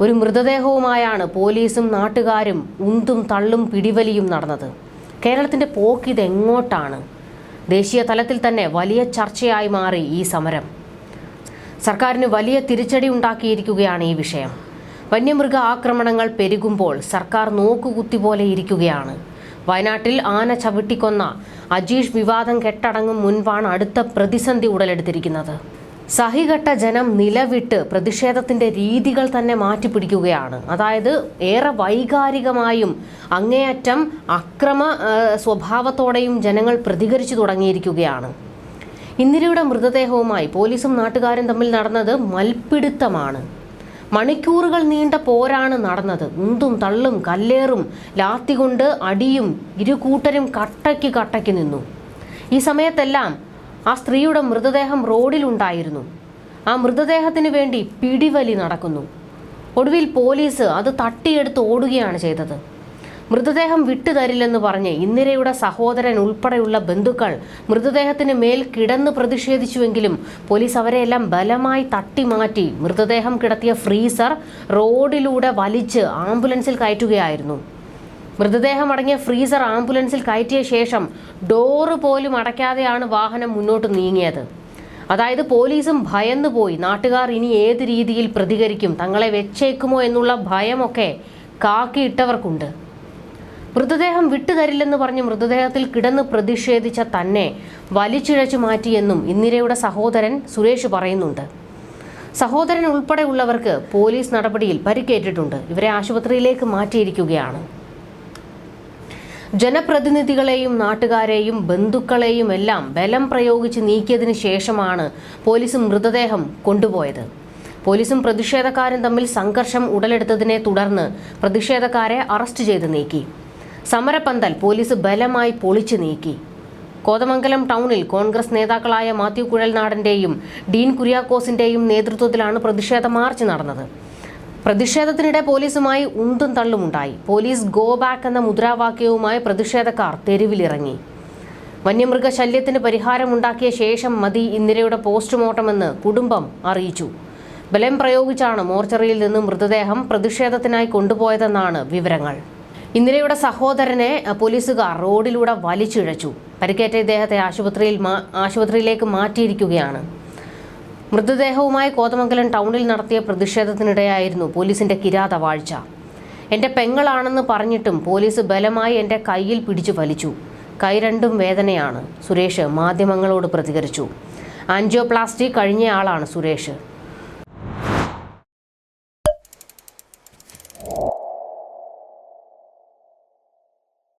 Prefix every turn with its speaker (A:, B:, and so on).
A: ഒരു മൃതദേഹവുമായാണ് പോലീസും നാട്ടുകാരും ഉന്തും തള്ളും പിടിവലിയും നടന്നത്. കേരളത്തിന്റെ പോക്ക് ഇതെങ്ങോട്ടാണ്? ദേശീയ തലത്തിൽ തന്നെ വലിയ ചർച്ചയായി മാറി ഈ സമരം. സർക്കാരിന് വലിയ തിരിച്ചടി ഉണ്ടാക്കിയിരിക്കുകയാണ് ഈ വിഷയം. വന്യമൃഗ ആക്രമണങ്ങൾ പെരുകുമ്പോൾ സർക്കാർ നോക്കുകുത്തി പോലെ ഇരിക്കുകയാണ്. വയനാട്ടിൽ ആന ചവിട്ടിക്കൊന്ന അജീഷ് വിവാദം കെട്ടടങ്ങും മുൻപാണ് അടുത്ത പ്രതിസന്ധി ഉടലെടുത്തിരിക്കുന്നത്. സഹികെട്ട ജനം നിലവിട്ട് പ്രതിഷേധത്തിന്റെ രീതികൾ തന്നെ മാറ്റിപ്പിടിക്കുകയാണ്. അതായത് ഏറെ വൈകാരികമായും അങ്ങേയറ്റം അക്രമ സ്വഭാവത്തോടെയും ജനങ്ങൾ പ്രതികരിച്ചു തുടങ്ങിയിരിക്കുകയാണ്. ഇന്ദിരയുടെ മൃതദേഹവുമായി പോലീസും നാട്ടുകാരും തമ്മിൽ നടന്നത് മൽപിടുത്തമാണ്. മണിക്കൂറുകൾ നീണ്ട പോരാണ് നടന്നത്. ഉന്തും തള്ളും കല്ലേറും ലാത്തി കൊണ്ട് അടിയും ഇരുകൂട്ടരും കട്ടയ്ക്ക് കട്ടയ്ക്ക് നിന്നു. ഈ സമയത്തെല്ലാം ആ സ്ത്രീയുടെ മൃതദേഹം റോഡിലുണ്ടായിരുന്നു ആ മൃതദേഹത്തിന് വേണ്ടി പിടിവലി നടക്കുന്നു. ഒടുവിൽ പോലീസ് അത് തട്ടിയെടുത്ത് ഓടുകയാണ് ചെയ്തത്. മൃതദേഹം വിട്ടുതരില്ലെന്ന് പറഞ്ഞ് ഇന്ദിരയുടെ സഹോദരൻ ഉൾപ്പെടെയുള്ള ബന്ധുക്കൾ മൃതദേഹത്തിന് മേൽ കിടന്ന് പ്രതിഷേധിച്ചുവെങ്കിലും പോലീസ് അവരെയെല്ലാം ബലമായി തട്ടിമാറ്റി മൃതദേഹം കിടത്തിയ ഫ്രീസർ റോഡിലൂടെ വലിച്ച് ആംബുലൻസിൽ കയറ്റുകയായിരുന്നു. മൃതദേഹം അടങ്ങിയ ഫ്രീസർ ആംബുലൻസിൽ കയറ്റിയ ശേഷം ഡോറ് പോലും അടയ്ക്കാതെയാണ് വാഹനം മുന്നോട്ട് നീങ്ങിയത്. അതായത് പോലീസും ഭയന്നുപോയി. നാട്ടുകാർ ഇനി ഏത് രീതിയിൽ പ്രതികരിക്കും? തങ്ങളെ വെച്ചേക്കുമോ എന്നുള്ള ഭയമൊക്കെ കാക്കിയിട്ടവർക്കുണ്ട്. മൃതദേഹം വിട്ടുതരില്ലെന്ന് പറഞ്ഞ് മൃതദേഹത്തിൽ കിടന്ന് പ്രതിഷേധിച്ച തന്നെ വലിച്ചിഴച്ചു മാറ്റിയെന്നും ഇന്ദിരയുടെ സഹോദരൻ സുരേഷ് പറയുന്നുണ്ട്. സഹോദരൻ ഉൾപ്പെടെയുള്ളവർക്ക് പോലീസ് നടപടിയിൽ പരിക്കേറ്റിട്ടുണ്ട്. ഇവരെ ആശുപത്രിയിലേക്ക് മാറ്റിയിരിക്കുകയാണ്. ജനപ്രതിനിധികളെയും നാട്ടുകാരെയും ബന്ധുക്കളെയും എല്ലാം ബലം പ്രയോഗിച്ച് നീക്കിയതിനു ശേഷമാണ് പോലീസ് മൃതദേഹം കൊണ്ടുപോയത്. പോലീസും പ്രതിഷേധക്കാരും തമ്മിൽ സംഘർഷം ഉടലെടുത്തതിനെ തുടർന്ന് പ്രതിഷേധക്കാരെ അറസ്റ്റ് ചെയ്ത് നീക്കി. സമരപന്തൽ പോലീസ് ബലമായി പൊളിച്ചു നീക്കി. കോതമംഗലം ടൗണിൽ കോൺഗ്രസ് നേതാക്കളായ മാത്യു കുഴൽനാടന്റെയും ഡീൻ കുര്യാക്കോസിന്റെയും നേതൃത്വത്തിലാണ് പ്രതിഷേധ മാർച്ച് നടന്നത്. പ്രതിഷേധത്തിനിടെ പോലീസുമായി ഉന്തും തള്ളുമുണ്ടായി പോലീസ് ഗോ ബാക്ക് എന്ന മുദ്രാവാക്യവുമായി പ്രതിഷേധക്കാർ തെരുവിലിറങ്ങി. വന്യമൃഗ ശല്യത്തിന് പരിഹാരമുണ്ടാക്കിയ ശേഷം മതി ഇന്ദിരയുടെ പോസ്റ്റ്മോർട്ടമെന്ന് കുടുംബം അറിയിച്ചു. ബലം പ്രയോഗിച്ചാണ് മോർച്ചറിയിൽ നിന്ന് മൃതദേഹം പ്രതിഷേധത്തിനായി കൊണ്ടുപോയതെന്നാണ് വിവരങ്ങൾ. ഇന്ദിരയുടെ സഹോദരനെ പോലീസുകാർ റോഡിലൂടെ വലിച്ചിഴച്ചു. പരിക്കേറ്റ ഇദ്ദേഹത്തെ ആശുപത്രിയിൽ ആശുപത്രിയിലേക്ക് മാറ്റിയിരിക്കുകയാണ്. മൃതദേഹവുമായി കോതമംഗലം ടൗണിൽ നടത്തിയ പ്രതിഷേധത്തിനിടെയായിരുന്നു പോലീസിന്റെ കിരാത വാഴ്ച. എന്റെ പെങ്ങളാണെന്ന് പറഞ്ഞിട്ടും പോലീസ് ബലമായി എന്റെ കയ്യിൽ പിടിച്ചു വലിച്ചു. കൈ രണ്ടും വേദനയാണ് സുരേഷ് മാധ്യമങ്ങളോട് പ്രതികരിച്ചു. ആൻജിയോപ്ലാസ്റ്റി കഴിഞ്ഞയാളാണ് സുരേഷ്.